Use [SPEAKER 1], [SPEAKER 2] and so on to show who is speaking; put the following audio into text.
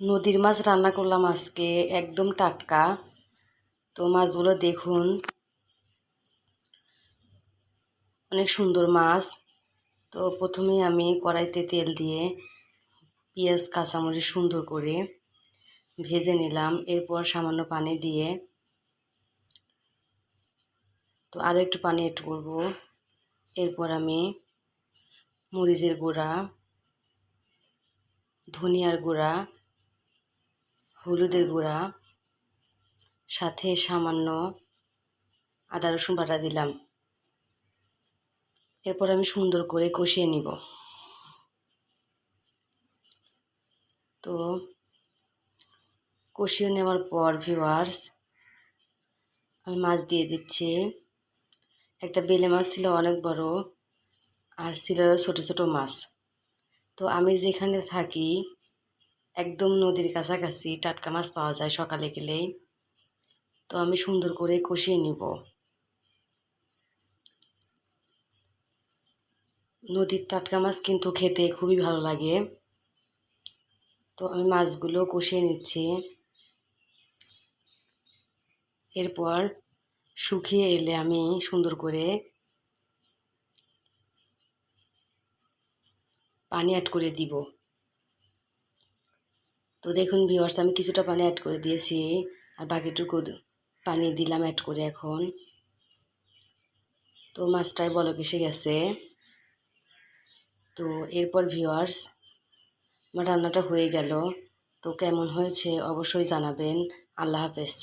[SPEAKER 1] নদীর মাছ রান্না করলাম আজকে, একদম টাটকা। তো মাছগুলো দেখুন। অনেক সুন্দর মাছ। তো প্রথমে আমি কড়াইতে তেল দিয়ে পেঁয়াজ, কাঁচামরিচ সুন্দর করে ভেজে নিলাম। এরপর সামান্য পানি দিয়ে তো আরও একটু পানি এড করব। এরপর আমি মরিচের গুঁড়া, ধনিয়ার গুঁড়া হলুদের গুঁড়া, সাথে সামান্য আদা রসুন বাটা দিলাম। এরপর আমি সুন্দর করে কষিয়ে নিব। তো কষিয়ে নেওয়ার পর ভিওয়ার্স আমি মাছ দিয়ে দিচ্ছি। একটা বেলে মাছ ছিল অনেক বড় আর ছিল ছোট ছোট মাছ। তো আমি যেখানে থাকি একদম নদীর কাছাকাছি টাটকা মাছ পাওয়া যায় সকালে গেলেই। তো আমি সুন্দর করে কষিয়ে নিব। নদীর টাটকা মাছ কিন্তু খেতে খুবই ভালো লাগে। তো আমি মাছগুলো কষিয়ে নিচ্ছি। এরপর শুকিয়ে এলে আমি সুন্দর করে পানি অ্যাড করে দিব। তো দেখুন ভিওয়ার্স আমি কিছুটা পানি অ্যাড করে দিয়েছি, আর বাকিটুকু পানি দিলাম অ্যাড করে এখন। তো মাছটাই বলক এসে গেছে। তো এরপর ভিওয়ার্স আমার রান্নাটা হয়ে গেল। তো কেমন হয়েছে অবশ্যই জানাবেন। আল্লাহ হাফেজ।